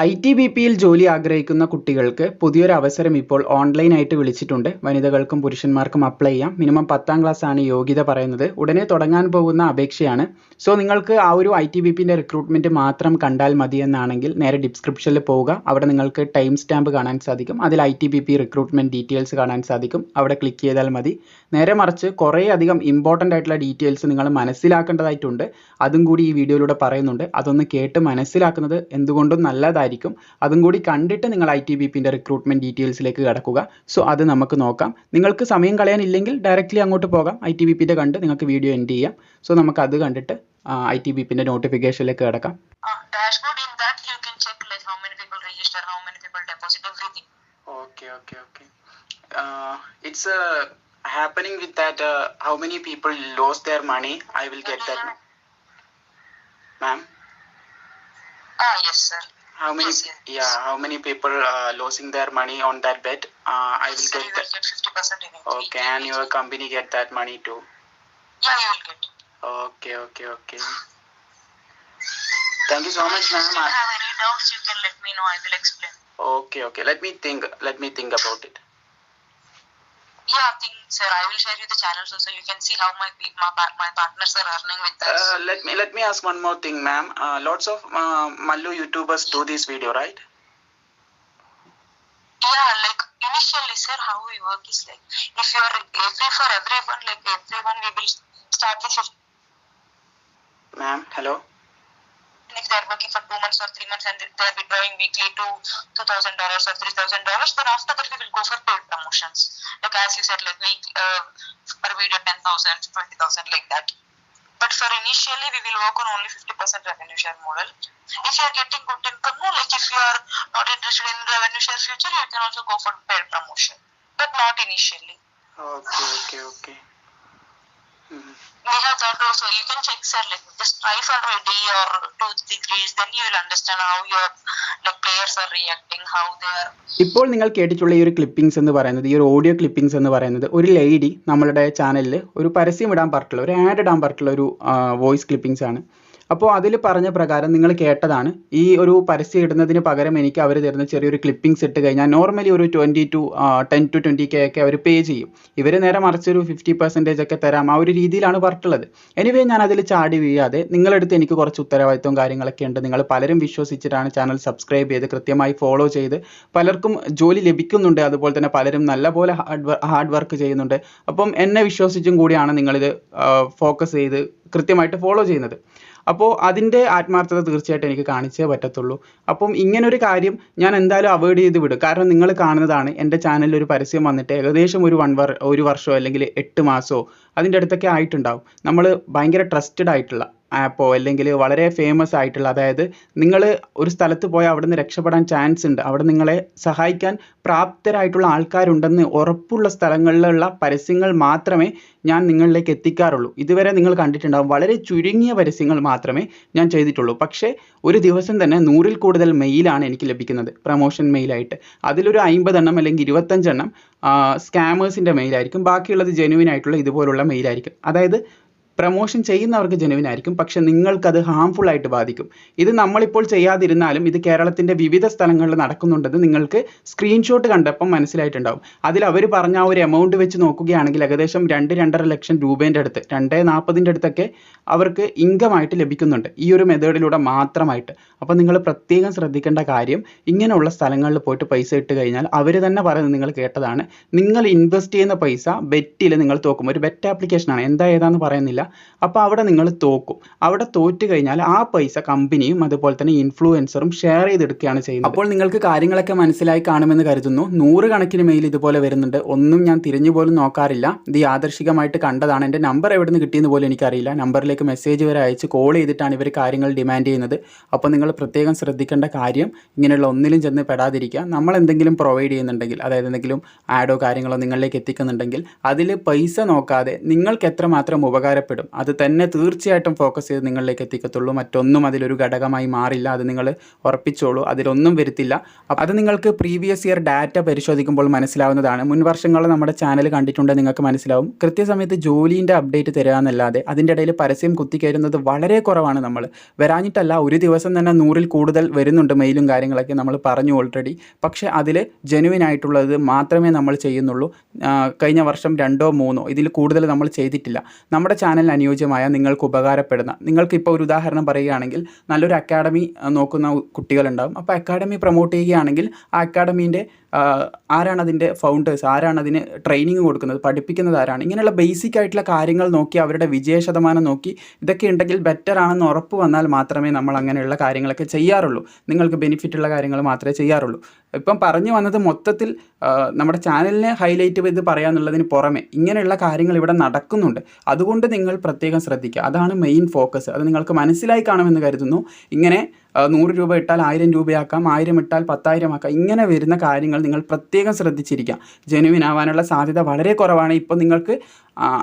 I T B പിയിൽ ജോലി ആഗ്രഹിക്കുന്ന കുട്ടികൾക്ക് പുതിയൊരു അവസരം ഇപ്പോൾ ഓൺലൈനായിട്ട് വിളിച്ചിട്ടുണ്ട്. വനിതകൾക്കും പുരുഷന്മാർക്കും അപ്ലൈ ചെയ്യാം. മിനിമം പത്താം ക്ലാസ് ആണ് യോഗ്യത പറയുന്നത്. ഉടനെ തുടങ്ങാൻ പോകുന്ന അപേക്ഷയാണ്. സോ നിങ്ങൾക്ക് ആ ഒരു ഐ ടി ബി പിന്റെ റിക്രൂട്ട്മെന്റ് മാത്രം കണ്ടാൽ മതി എന്നാണെങ്കിൽ നേരെ ഡിസ്ക്രിപ്ഷനിൽ പോവുക. അവിടെ നിങ്ങൾക്ക് ടൈം സ്റ്റാമ്പ് കാണാൻ സാധിക്കും. അതിൽ I T B P recruitment details കാണാൻ സാധിക്കും. അവിടെ ക്ലിക്ക് ചെയ്താൽ മതി. നേരെ മറിച്ച് കുറേ അധികം ഇമ്പോർട്ടന്റ് ആയിട്ടുള്ള ഡീറ്റെയിൽസ് നിങ്ങൾ മനസ്സിലാക്കേണ്ടതായിട്ടുണ്ട്. അതും കൂടി ഈ വീഡിയോയിലൂടെ പറയുന്നുണ്ട്. അതൊന്ന് കേട്ട് മനസ്സിലാക്കുന്നത് എന്തുകൊണ്ടും നല്ലതായിരിക്കും. ആയിരിക്കും അതും കൂടി കണ്ടിട്ട് നിങ്ങൾ ഐ ടി ബി പിന്റെ റിക്രൂട്ട്മെന്റ് കടക്കുക കിടക്കുക. സോ അത് നമുക്ക് നോക്കാം. നിങ്ങൾക്ക് സമയം കളയാൻ ഇല്ലെങ്കിൽ ഡയറക്റ്റ്ലി അങ്ങോട്ട് പോകാം. ഐ ടി കണ്ട് നിങ്ങൾക്ക് വീഡിയോ എൻഡ് ചെയ്യാം. സോ നമുക്ക് അത് കണ്ടിട്ട് ഐ ടി ബി പിന്റെ നോട്ടിഫിക്കേഷനിലേക്ക് കിടക്കാം. happening with that uh, how many people lost their money? I will get that. Ma'am? Ah yes sir. How many? Yeah, how many people uh, losing their money on that bet? Uh, I will get will that. get 50 percent in it Okay, and your company get that money too. yeah you will get Okay, okay, okay. Thank you so much, ma'am if you ma'am. still I- have any doubts you can let me know i will explain Okay, okay. Let me think. Let me think about it. Yeah I think sir i will share you the channels so you can see how my my, my partners are earning with us Uh, let me let me ask one more thing, ma'am. Uh, lots of uh, Mallu YouTubers do this video, right? yeah like initially sir how we work is like if you are every for everyone like everyone we will start with 50 Ma'am, hello. If they're working for two months or three months and they're withdrawing weekly to two thousand dollars or three thousand dollars, then after that we will go for paid promotions. Like as you said, like week uh, per video 10,000, 20,000 like that. But for initially we will work on only fifty percent revenue share model. If you are getting good income, like if you are not interested in revenue share future, you can also go for paid promotion, but not initially. Okay, okay, okay. Mhm. We have that also. You can check, sir. Like just try for a day or two three days, then you will understand how your like players are reacting, how they are. ഇപ്പോൾ നിങ്ങൾ കേട്ടിട്ടുള്ള ഈ ഒരു clippings എന്ന് പറയുന്നത് ഈ ഒരു audio clippings എന്ന് പറയുന്നത് ഒരു ലേഡി നമ്മളുടെ ചാനലിൽ ഒരു പരസ്യം ഇടാൻ പറഞ്ഞിട്ടുള്ള ഒരു ആഡ് ഇടാൻ പറഞ്ഞിട്ടുള്ള ഒരു വോയിസ് ക്ലിപ്പിംഗ്സ് ആണ് അപ്പോൾ അതിൽ പറഞ്ഞ പ്രകാരം നിങ്ങൾ കേട്ടതാണ്. ഈ ഒരു പരസ്യം ഇടുന്നതിന് പകരം എനിക്ക് അവർ തരുന്ന ചെറിയൊരു ക്ലിപ്പിംഗ്സ് ഇട്ട് കഴിഞ്ഞാൽ നോർമലി ഒരു twenty to ten to twenty K ഒക്കെ അവർ പേ ചെയ്യും. ഇവർ നേരെ മറിച്ചൊരു ഫിഫ്റ്റി പെർസെന്റേജ് ഒക്കെ തരാം. ആ ഒരു രീതിയിലാണ് പറഞ്ഞിട്ടുള്ളത്. എനിവേ ഞാൻ അതിൽ ചാടി വീഴാതെ നിങ്ങളെടുത്ത് എനിക്ക് കുറച്ച് ഉത്തരവാദിത്വം കാര്യങ്ങളൊക്കെ ഉണ്ട്. നിങ്ങൾ പലരും വിശ്വസിച്ചിട്ടാണ് ചാനൽ സബ്സ്ക്രൈബ് ചെയ്ത് കൃത്യമായി ഫോളോ ചെയ്ത് പലർക്കും ജോലി ലഭിക്കുന്നുണ്ട്. അതുപോലെ തന്നെ പലരും നല്ലപോലെ ഹാർഡ് ഹാർഡ് വർക്ക് ചെയ്യുന്നുണ്ട്. അപ്പം എന്നെ വിശ്വസിച്ചും കൂടിയാണ് നിങ്ങളിത് ഫോക്കസ് ചെയ്ത് കൃത്യമായിട്ട് ഫോളോ ചെയ്യുന്നത്. അപ്പോൾ അതിന്റെ ആത്മാർത്ഥത തീർച്ചയായിട്ടും എനിക്ക് കാണിച്ചേ പറ്റത്തുള്ളൂ. അപ്പം ഇങ്ങനൊരു കാര്യം ഞാൻ എന്തായാലും അവോയ്ഡ് ചെയ്ത് വിടും. കാരണം നിങ്ങൾ കാണുന്നതാണ് എന്റെ ചാനലിൽ ഒരു പരസ്യം വന്നിട്ട് ഏകദേശം ഒരു വൺ വർ ഒരു വർഷമോ അല്ലെങ്കിൽ എട്ട് മാസമോ അതിന്റെ അടുത്തൊക്കെ ആയിട്ടുണ്ടാവും. നമ്മൾ ഭയങ്കര ട്രസ്റ്റഡ് ആയിട്ടുള്ള ആപ്പോ അല്ലെങ്കിൽ വളരെ ഫേമസ് ആയിട്ടുള്ള അതായത് നിങ്ങൾ ഒരു സ്ഥലത്ത് പോയാൽ അവിടെ നിന്ന് രക്ഷപ്പെടാൻ ചാൻസ് ഉണ്ട്. അവിടെ നിങ്ങളെ സഹായിക്കാൻ പ്രാപ്തരായിട്ടുള്ള ആൾക്കാരുണ്ടെന്ന് ഉറപ്പുള്ള സ്ഥലങ്ങളിലുള്ള പരസ്യങ്ങൾ മാത്രമേ ഞാൻ നിങ്ങളിലേക്ക് എത്തിക്കാറുള്ളൂ. ഇതുവരെ നിങ്ങൾ കണ്ടിട്ടുണ്ടാവും വളരെ ചുരുങ്ങിയ പരസ്യങ്ങൾ മാത്രമേ ഞാൻ ചെയ്തിട്ടുള്ളൂ. പക്ഷേ ഒരു ദിവസം തന്നെ നൂറിൽ കൂടുതൽ മെയിലാണ് എനിക്ക് ലഭിക്കുന്നത് പ്രൊമോഷൻ മെയിലായിട്ട് അതിലൊരു അമ്പതെണ്ണം അല്ലെങ്കിൽ ഇരുപത്തഞ്ചെണ്ണം സ്കാമേഴ്സിന്റെ മെയിലായിരിക്കും ബാക്കിയുള്ളത് ജെനുവിൻ ആയിട്ടുള്ള ഇതുപോലുള്ള മെയിലായിരിക്കും അതായത് പ്രൊമോഷൻ ചെയ്യുന്നവർക്ക് ജെനുവിൻ ആയിരിക്കും. പക്ഷെ നിങ്ങൾക്കത് ഹാംഫുൾ ആയിട്ട് ബാധിക്കും. ഇത് നമ്മളിപ്പോൾ ചെയ്യാതിരുന്നാലും ഇത് കേരളത്തിന്റെ വിവിധ സ്ഥലങ്ങളിൽ നടക്കുന്നുണ്ടെന്ന് നിങ്ങൾക്ക് സ്ക്രീൻഷോട്ട് കണ്ടപ്പം മനസ്സിലായിട്ടുണ്ടാവും. അതിൽ അവർ പറഞ്ഞ ആ ഒരു എമൗണ്ട് വെച്ച് നോക്കുകയാണെങ്കിൽ ഏകദേശം രണ്ട് രണ്ടര ലക്ഷം രൂപേന്റെ അടുത്ത് രണ്ട് നാൽപ്പതിന്റെ അടുത്തൊക്കെ അവർക്ക് ഇൻകമായിട്ട് ലഭിക്കുന്നുണ്ട്. ഈ ഒരു മെത്തേഡിലൂടെ മാത്രമായിട്ട്. അപ്പോൾ നിങ്ങൾ പ്രത്യേകം ശ്രദ്ധിക്കേണ്ട കാര്യം ഇങ്ങനെയുള്ള സ്ഥലങ്ങളിൽ പോയിട്ട് പൈസ ഇട്ട് കഴിഞ്ഞാൽ അവർ തന്നെ പറയുന്നത് നിങ്ങൾ കേട്ടതാണ്. നിങ്ങൾ ഇൻവെസ്റ്റ് ചെയ്യുന്ന പൈസ ബെറ്റിൽ നിങ്ങൾ തോക്കും. ഒരു ബെറ്റ് ആപ്ലിക്കേഷനാണ് എന്താ ഏതാന്ന് പറയുന്നില്ല. അപ്പോൾ അവിടെ നിങ്ങൾ തോക്കും. അവിടെ തോറ്റു കഴിഞ്ഞാൽ ആ പൈസ കമ്പനിയും അതുപോലെ തന്നെ ഇൻഫ്ലുവൻസറും ഷെയർ ചെയ്തെടുക്കുകയാണ് ചെയ്യുന്നത്. അപ്പോൾ നിങ്ങൾക്ക് കാര്യങ്ങളൊക്കെ മനസ്സിലായി കാണുമെന്ന് കരുതുന്നു. നൂറുകണക്കിന് മെയിൽ ഇതുപോലെ വരുന്നുണ്ട്. ഒന്നും ഞാൻ തിരിഞ്ഞു പോലും നോക്കാറില്ല. ഇത് യാദർശികമായിട്ട് കണ്ടതാണ്. എന്റെ നമ്പർ എവിടെ നിന്ന് കിട്ടിയെന്ന് പോലും എനിക്കറിയില്ല. നമ്പറിലേക്ക് മെസ്സേജ് വരെ അയച്ച് കോൾ ചെയ്തിട്ടാണ് ഇവർ കാര്യങ്ങൾ ഡിമാൻഡ് ചെയ്യുന്നത്. അപ്പോൾ നിങ്ങൾ പ്രത്യേകം ശ്രദ്ധിക്കേണ്ട കാര്യം ഇങ്ങനെയുള്ള ഒന്നിലും ചെന്ന് പെടാതിരിക്കുക. നമ്മൾ എന്തെങ്കിലും പ്രൊവൈഡ് ചെയ്യുന്നുണ്ടെങ്കിൽ അതായത് എന്തെങ്കിലും ആഡോ കാര്യങ്ങളോ നിങ്ങളിലേക്ക് എത്തിക്കുന്നുണ്ടെങ്കിൽ അതിൽ പൈസ നോക്കാതെ നിങ്ങൾക്ക് എത്രമാത്രം ഉപകാരപ്പെടും? ഉപകാരപ്പെടും അത് തന്നെ തീർച്ചയായിട്ടും ഫോക്കസ് ചെയ്ത് നിങ്ങളിലേക്ക് എത്തിക്കത്തുള്ളൂ. മറ്റൊന്നും അതിലൊരു ഘടകമായി മാറില്ല. അത് നിങ്ങൾ ഉറപ്പിച്ചോളൂ. അതിലൊന്നും വരുത്തില്ല. അത് നിങ്ങൾക്ക് പ്രീവിയസ് ഇയർ ഡാറ്റ പരിശോധിക്കുമ്പോൾ മനസ്സിലാവുന്നതാണ്. മുൻ വർഷങ്ങൾ നമ്മുടെ ചാനൽ കണ്ടിട്ടുണ്ട്. നിങ്ങൾക്ക് മനസ്സിലാവും. കൃത്യസമയത്ത് ജോലീന്റെ അപ്ഡേറ്റ് തരിക എന്നല്ലാതെ അതിന്റെ ഇടയിൽ പരസ്യം കുത്തിക്കയറുന്നത് വളരെ കുറവാണ് നമ്മൾ. വരാഞ്ഞിട്ടല്ല ഒരു ദിവസം തന്നെ നൂറിൽ കൂടുതൽ വരുന്നുണ്ട് മെയിലും കാര്യങ്ങളൊക്കെ നമ്മൾ പറഞ്ഞു ഓൾറെഡി പക്ഷേ അതിൽ ജെനുവിൻ ആയിട്ടുള്ളത് മാത്രമേ നമ്മൾ ചെയ്യുന്നുള്ളൂ. കഴിഞ്ഞ വർഷം രണ്ടോ മൂന്നോ ഇതിൽ കൂടുതൽ നമ്മൾ ചെയ്തിട്ടില്ല. നമ്മുടെ ചാനലിന് അനുയോജ്യമായ നിങ്ങൾക്ക് ഉപകാരപ്പെടുന്ന നിങ്ങൾക്കിപ്പോൾ ഒരു ഉദാഹരണം പറയുകയാണെങ്കിൽ നല്ലൊരു അക്കാഡമി നോക്കുന്ന കുട്ടികളുണ്ടാകും അപ്പോൾ അക്കാഡമി പ്രൊമോട്ട് ചെയ്യുകയാണെങ്കിൽ ആ അക്കാഡമീന്റെ ആരാണ് അതിന്റെ ഫൗണ്ടേഴ്സ് ആരാണ് അതിന് ട്രെയിനിങ് കൊടുക്കുന്നത്? പഠിപ്പിക്കുന്നത് ആരാണ്? ഇങ്ങനെയുള്ള ബേസിക് ആയിട്ടുള്ള കാര്യങ്ങൾ നോക്കി അവരുടെ വിജയ ശതമാനം നോക്കി ഇതൊക്കെ ഉണ്ടെങ്കിൽ ബെറ്റർ ആണെന്ന് ഉറപ്പ് വന്നാൽ മാത്രമേ നമ്മൾ അങ്ങനെയുള്ള കാര്യങ്ങളൊക്കെ ചെയ്യാറുള്ളൂ. നിങ്ങൾക്ക് ബെനിഫിറ്റ് ഉള്ള കാര്യങ്ങൾ മാത്രമേ ചെയ്യാറുള്ളൂ. ഇപ്പം പറഞ്ഞു വന്നത് മൊത്തത്തിൽ നമ്മുടെ ചാനലിനെ ഹൈലൈറ്റ് ചെയ്ത് പറയാന്നുള്ളതിന് പുറമെ ഇങ്ങനെയുള്ള കാര്യങ്ങൾ ഇവിടെ നടക്കുന്നുണ്ട്. അതുകൊണ്ട് നിങ്ങൾ പ്രത്യേകം ശ്രദ്ധിക്കുക. അതാണ് മെയിൻ ഫോക്കസ് അത് നിങ്ങൾക്ക് മനസ്സിലായി കാണുമെന്ന് കരുതുന്നു. ഇങ്ങനെ നൂറ് രൂപ ഇട്ടാൽ ആയിരം രൂപയാക്കാം ആയിരം ഇട്ടാൽ പത്തായിരം ആക്കാം ഇങ്ങനെ വരുന്ന കാര്യങ്ങൾ നിങ്ങൾ പ്രത്യേകം ശ്രദ്ധിച്ചിരിക്കുക ജെനുവിൻ ആവാനുള്ള സാധ്യത വളരെ കുറവാണ്. ഇപ്പോൾ നിങ്ങൾക്ക്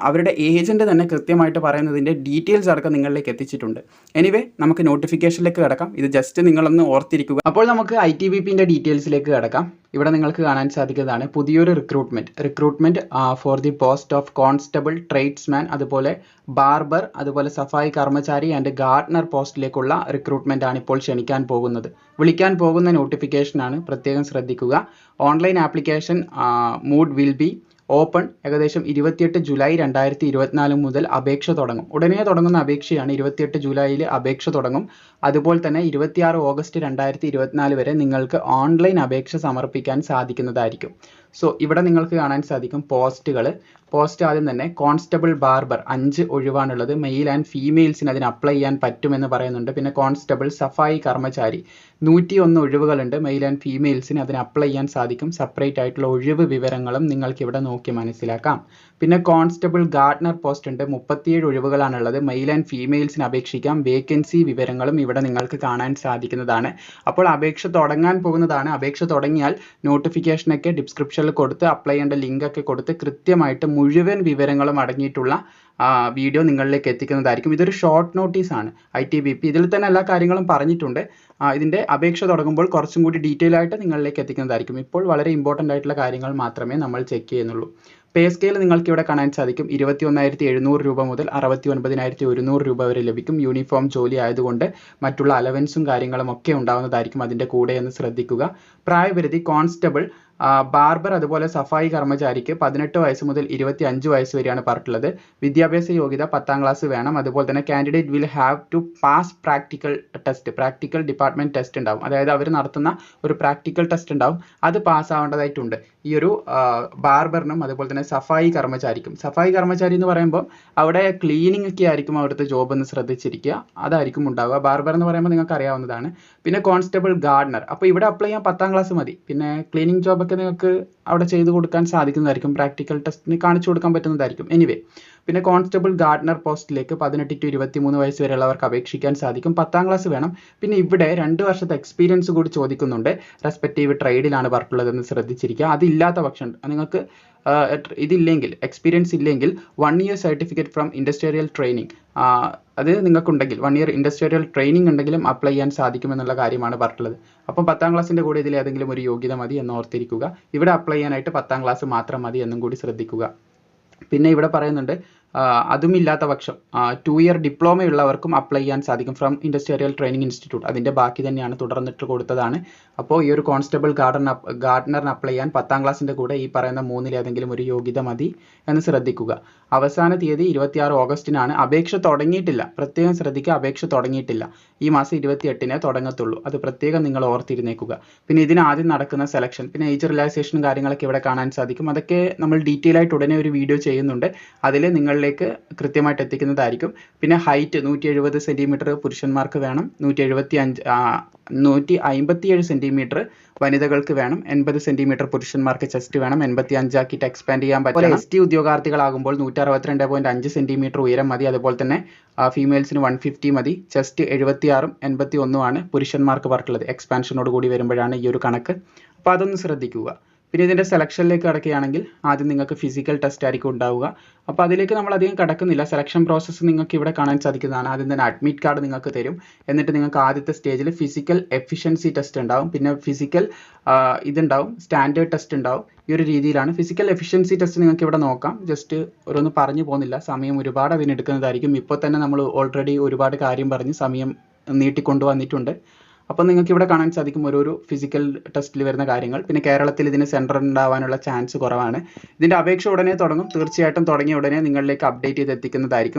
അവരുടെ ഏജന്റ് തന്നെ കൃത്യമായിട്ട് പറയുന്നതിന്റെ ഡീറ്റെയിൽസ് അടക്കം നിങ്ങളിലേക്ക് എത്തിച്ചിട്ടുണ്ട്. എനിവേ നമുക്ക് നോട്ടിഫിക്കേഷനിലേക്ക് കിടക്കാം. ഇത് ജസ്റ്റ് നിങ്ങളൊന്ന് ഓർത്തിരിക്കുക. അപ്പോൾ നമുക്ക് ഐ ടി ബി പിന്റെ ഡീറ്റെയിൽസിലേക്ക് കിടക്കാം. ഇവിടെ നിങ്ങൾക്ക് കാണാൻ സാധിക്കുന്നതാണ് പുതിയൊരു recruitment recruitment for the post of constable tradesman അതുപോലെ ബാർബർ അതുപോലെ സഫായി കർമ്മചാരി ആൻഡ് ഗാർഡനർ പോസ്റ്റിലേക്കുള്ള റിക്രൂട്ട്മെന്റ് ആണ് ഇപ്പോൾ ക്ഷണിക്കാൻ പോകുന്നത്. വിളിക്കാൻ പോകുന്ന നോട്ടിഫിക്കേഷനാണ് പ്രത്യേകം ശ്രദ്ധിക്കുക. Online application mode will be open ഏകദേശം ഇരുപത്തിയെട്ട് ജൂലൈ രണ്ടായിരത്തി ഇരുപത്തിനാല് മുതൽ അപേക്ഷ തുടങ്ങും. ഉടനെ തുടങ്ങുന്ന അപേക്ഷയാണ് ഇരുപത്തിയെട്ട് ജൂലൈയിൽ അപേക്ഷ തുടങ്ങും. അതുപോലെ തന്നെ ഇരുപത്തിയാറ് ഓഗസ്റ്റ് രണ്ടായിരത്തി ഇരുപത്തിനാല് വരെ നിങ്ങൾക്ക് ഓൺലൈൻ അപേക്ഷ സമർപ്പിക്കാൻ സാധിക്കുന്നതായിരിക്കും. സോ ഇവിടെ നിങ്ങൾക്ക് കാണാൻ സാധിക്കും പോസ്റ്റുകൾ പോസ്റ്റ് ആദ്യം തന്നെ കോൺസ്റ്റബിൾ ബാർബർ അഞ്ച് ഒഴിവാണുള്ളത്. മെയിൽ ആൻഡ് ഫീമെയിൽസിന് അതിന് അപ്ലൈ ചെയ്യാൻ പറ്റുമെന്ന് പറയുന്നുണ്ട്. പിന്നെ കോൺസ്റ്റബിൾ സഫായി കർമ്മചാരി നൂറ്റി ഒന്ന് ഒഴിവുകളുണ്ട്. മെയിൽ ആൻഡ് ഫീമെയിൽസിന് അതിന് അപ്ലൈ ചെയ്യാൻ സാധിക്കും. സെപ്പറേറ്റ് ആയിട്ടുള്ള ഒഴിവ് വിവരങ്ങളും നിങ്ങൾക്ക് ഇവിടെ നോക്കി മനസ്സിലാക്കാം. പിന്നെ കോൺസ്റ്റബിൾ ഗാർഡ്നർ പോസ്റ്റ് ഉണ്ട് മുപ്പത്തിയേഴ് ഒഴിവുകളാണുള്ളത്. മെയിൽ ആൻഡ് ഫീമെയിൽസിന് അപേക്ഷിക്കാം. വേക്കൻസി വിവരങ്ങളും ഇവിടെ നിങ്ങൾക്ക് കാണാൻ സാധിക്കുന്നതാണ്. അപ്പോൾ അപേക്ഷ തുടങ്ങാൻ പോകുന്നതാണ്. അപേക്ഷ തുടങ്ങിയാൽ നോട്ടിഫിക്കേഷനൊക്കെ ഡിസ്ക്രിപ്ഷനിൽ കൊടുത്ത് അപ്ലൈ ചെയ്യേണ്ട ലിങ്ക് ഒക്കെ കൊടുത്ത് കൃത്യമായിട്ട് മുഴുവൻ വിവരങ്ങളും അടങ്ങിയിട്ടുള്ള വീഡിയോ നിങ്ങളിലേക്ക് എത്തിക്കുന്നതായിരിക്കും. ഇതൊരു ഷോർട്ട് നോട്ടീസ് ആണ്. I T B P. ഇതിൽ തന്നെ എല്ലാ കാര്യങ്ങളും പറഞ്ഞിട്ടുണ്ട്. ഇതിന്റെ അപേക്ഷ തുടങ്ങുമ്പോൾ കുറച്ചും കൂടി ഡീറ്റെയിൽ ആയിട്ട് നിങ്ങളിലേക്ക് എത്തിക്കുന്നതായിരിക്കും. ഇപ്പോൾ വളരെ ഇമ്പോർട്ടന്റ് ആയിട്ടുള്ള കാര്യങ്ങൾ മാത്രമേ നമ്മൾ ചെക്ക് ചെയ്യുന്നുള്ളൂ. പേ സ്കെയിൽ നിങ്ങൾക്ക് ഇവിടെ കാണാൻ സാധിക്കും. ഇരുപത്തി ഒന്നായിരത്തി എഴുന്നൂറ് രൂപ മുതൽ അറുപത്തി ഒൻപതിനായിരത്തി ഒരുന്നൂറ് രൂപ വരെ ലഭിക്കും. യൂണിഫോം ജോലി ആയതുകൊണ്ട് മറ്റുള്ള അലവൻസും കാര്യങ്ങളും ഒക്കെ ഉണ്ടാവുന്നതായിരിക്കും അതിന്റെ കൂടെ എന്ന് ശ്രദ്ധിക്കുക. പ്രായപരിധി കോൺസ്റ്റബിൾ ബാർബർ അതുപോലെ സഫായി കർമ്മചാരിക്ക് പതിനെട്ട് വയസ്സ് മുതൽ ഇരുപത്തി അഞ്ച് വയസ്സ് വരെയാണ് പറഞ്ഞിട്ടുള്ളത്. വിദ്യാഭ്യാസ യോഗ്യത പത്താം ക്ലാസ് വേണം. അതുപോലെ തന്നെ candidate will have to pass practical test practical department test ഉണ്ടാവും. അതായത് അവർ നടത്തുന്ന ഒരു പ്രാക്ടിക്കൽ ടെസ്റ്റ് ഉണ്ടാവും. അത് പാസ് ആവണ്ടതായിട്ടുണ്ട്. ഈ ഒരു ബാർബറിനും അതുപോലെ തന്നെ സഫായി കർമ്മചാരിക്കും. സഫായി കർമ്മചാരി എന്ന് പറയുമ്പോൾ അവിടെ ക്ലീനിങ് ഒക്കെ ആയിരിക്കും അവിടുത്തെ ജോബ് എന്ന് ശ്രദ്ധിച്ചിരിക്കുക. അതായിരിക്കും ഉണ്ടാവുക. ബാർബർ എന്ന് പറയുമ്പോൾ നിങ്ങൾക്ക് അറിയാവുന്നതാണ് പിന്നെ കോൺസ്റ്റബിൾ ഗാർഡനർ അപ്പോൾ ഇവിടെ അപ്ലൈ ചെയ്യാൻ പത്താം ക്ലാസ് മതി. പിന്നെ ക്ലീനിങ് ജോബൊക്കെ നിങ്ങൾക്ക് അവിടെ ചെയ്തു കൊടുക്കാൻ സാധിക്കുന്നതായിരിക്കും. പ്രാക്ടിക്കൽ ടെസ്റ്റിന് കാണിച്ചു കൊടുക്കാൻ പറ്റുന്നതായിരിക്കും. എനിവേ പിന്നെ കോൺസ്റ്റബിൾ ഗാർഡനർ പോസ്റ്റിലേക്ക് പതിനെട്ട് ടു ഇരുപത്തി മൂന്ന് വയസ്സ് വരെയുള്ളവർക്ക് അപേക്ഷിക്കാൻ സാധിക്കും. പത്താം ക്ലാസ് വേണം. പിന്നെ ഇവിടെ രണ്ട് വർഷത്തെ എക്സ്പീരിയൻസ് കൂടി ചോദിക്കുന്നുണ്ട്. റെസ്പെക്റ്റീവ് ട്രേഡിലാണ് വർക്കുള്ളതെന്ന് ശ്രദ്ധിച്ചിരിക്കുക. അതില്ലാത്ത പക്ഷം നിങ്ങൾക്ക് ഇതില്ലെങ്കിൽ എക്സ്പീരിയൻസ് ഇല്ലെങ്കിൽ one year certificate from industrial training അത് നിങ്ങൾക്കുണ്ടെങ്കിൽ വൺ ഇയർ ഇൻഡസ്ട്രിയൽ ട്രെയിനിങ് ഉണ്ടെങ്കിലും അപ്ലൈ ചെയ്യാൻ സാധിക്കുമെന്നുള്ള കാര്യമാണ് പറഞ്ഞിട്ടുള്ളത്. അപ്പം പത്താം ക്ലാസ്സിന്റെ കൂടെ ഇതിൽ ഏതെങ്കിലും ഒരു യോഗ്യത മതി എന്ന് ഓർത്തിരിക്കുക. ഇവിടെ അപ്ലൈ ചെയ്യാനായിട്ട് പത്താം ക്ലാസ് മാത്രം മതി എന്നും കൂടി ശ്രദ്ധിക്കുക. പിന്നെ ഇവിടെ പറയുന്നുണ്ട് ആ, അതും ഇല്ലാത്ത പക്ഷം ടു ഇയർ ഡിപ്ലോമ ഉള്ളവർക്കും അപ്ലൈ ചെയ്യാൻ സാധിക്കും ഫ്രം ഇൻഡസ്ട്രിയൽ ട്രെയിനിങ് ഇൻസ്റ്റിറ്റ്യൂട്ട് അതിന്റെ ബാക്കി തന്നെയാണ് തുടർന്നിട്ട് കൊടുത്തതാണ്. അപ്പോൾ ഈ ഒരു കോൺസ്റ്റബിൾ ഗാർഡൻ ഗാർഡനറിന് അപ്ലൈ ചെയ്യാൻ പത്താം ക്ലാസ്സിന്റെ കൂടെ ഈ പറയുന്ന മൂന്നിലേതെങ്കിലും ഒരു യോഗ്യത മതി എന്ന് ശ്രദ്ധിക്കുക. അവസാന തീയതി ഇരുപത്തിയാറ് ഓഗസ്റ്റിനാണ് അപേക്ഷ തുടങ്ങിയിട്ടില്ല. പ്രത്യേകം ശ്രദ്ധിക്കുക അപേക്ഷ തുടങ്ങിയിട്ടില്ല. ഈ മാസം ഇരുപത്തിയെട്ടിനെ തുടങ്ങത്തുള്ളൂ. അത് പ്രത്യേകം നിങ്ങൾ ഓർത്തിരുന്നേക്കുക. പിന്നെ ഇതിന് ആദ്യം നടക്കുന്ന സെലക്ഷൻ പിന്നെ ഏജ് റിലാക്സേഷനും കാര്യങ്ങളൊക്കെ ഇവിടെ കാണാൻ സാധിക്കും. അതൊക്കെ നമ്മൾ ഡീറ്റെയിൽ ആയിട്ട് ഉടനെ ഒരു വീഡിയോ ചെയ്യുന്നുണ്ട്. അതിൽ നിങ്ങളിലേക്ക് കൃത്യമായിട്ട് എത്തിക്കുന്നതായിരിക്കും. പിന്നെ ഹൈറ്റ് നൂറ്റി എഴുപത് സെന്റിമീറ്റർ പുരുഷന്മാർക്ക് വേണം. നൂറ്റി എഴുപത്തി അഞ്ച് നൂറ്റി അമ്പത്തിയേഴ് സെന്റിമീറ്റർ വനിതകൾക്ക് വേണം. എൺപത് സെന്റിമീറ്റർ പുരുഷന്മാർക്ക് ചെസ്റ്റ് വേണം. എൺപത്തി അഞ്ചാക്കിയിട്ട് എക്സ്പാൻഡ് ചെയ്യാൻ പറ്റും എസ് ടി ഉദ്യോഗാർത്ഥികളാകുമ്പോൾ നൂറ്റി അറുപത്തിരണ്ട് പോയിന്റ് അഞ്ച് സെന്റിമീറ്റർ ഉയരം മതി. അതുപോലെ തന്നെ ഫീമെയിൽസിന് വൺ ഫിഫ്റ്റി മതി. ചെസ്റ്റ് എഴുപത്തിയാറും എൺപത്തി ഒന്നുമാണ് പുരുഷന്മാർക്ക് പറഞ്ഞിട്ടുള്ളത് എക്സ്പാൻഷനോട് കൂടി വരുമ്പോഴാണ് ഈ ഒരു കണക്ക്. അപ്പോൾ അതൊന്ന് ശ്രദ്ധിക്കുക. പിന്നെ ഇതിന്റെ സെലക്ഷനിലേക്ക് കടക്കുകയാണെങ്കിൽ ആദ്യം നിങ്ങൾക്ക് ഫിസിക്കൽ ടെസ്റ്റ് ആയിരിക്കും ഉണ്ടാവുക. അപ്പോൾ അതിലേക്ക് നമ്മൾ അധികം കടക്കുന്നില്ല. സെലക്ഷൻ പ്രോസസ്സ് നിങ്ങൾക്ക് ഇവിടെ കാണാൻ സാധിക്കുന്നതാണ്. ആദ്യം തന്നെ അഡ്മിറ്റ് കാർഡ് നിങ്ങൾക്ക് തരും. എന്നിട്ട് നിങ്ങൾക്ക് ആദ്യത്തെ സ്റ്റേജിൽ ഫിസിക്കൽ എഫിഷ്യൻസി ടെസ്റ്റ് ഉണ്ടാവും. പിന്നെ ഫിസിക്കൽ ഇതുണ്ടാവും. സ്റ്റാൻഡേർഡ് ടെസ്റ്റ് ഉണ്ടാവും. ഈ ഒരു രീതിയിലാണ് ഫിസിക്കൽ എഫിഷ്യൻസി ടെസ്റ്റ് നിങ്ങൾക്ക് ഇവിടെ നോക്കാം. ജസ്റ്റ് ഓരോന്ന് പറഞ്ഞു പോകുന്നില്ല. സമയം ഒരുപാട് അതിനെടുക്കുന്നതായിരിക്കും ഇപ്പോൾ തന്നെ നമ്മൾ ഓൾറെഡി ഒരുപാട് കാര്യം പറഞ്ഞ് സമയം നീട്ടിക്കൊണ്ടു അപ്പോൾ നിങ്ങൾക്ക് ഇവിടെ കാണാൻ സാധിക്കും ഓരോരോ ഫിസിക്കൽ ടെസ്റ്റിൽ വരുന്ന കാര്യങ്ങൾ. പിന്നെ കേരളത്തിൽ ഇതിന് സെന്റർ ഉണ്ടാവാനുള്ള ചാൻസ് കുറവാണ്. ഇതിന്റെ അപേക്ഷ ഉടനെ തുടങ്ങും. തീർച്ചയായിട്ടും തുടങ്ങിയ ഉടനെ നിങ്ങളിലേക്ക് അപ്ഡേറ്റ് ചെയ്ത് എത്തിക്കുന്നതായിരിക്കും.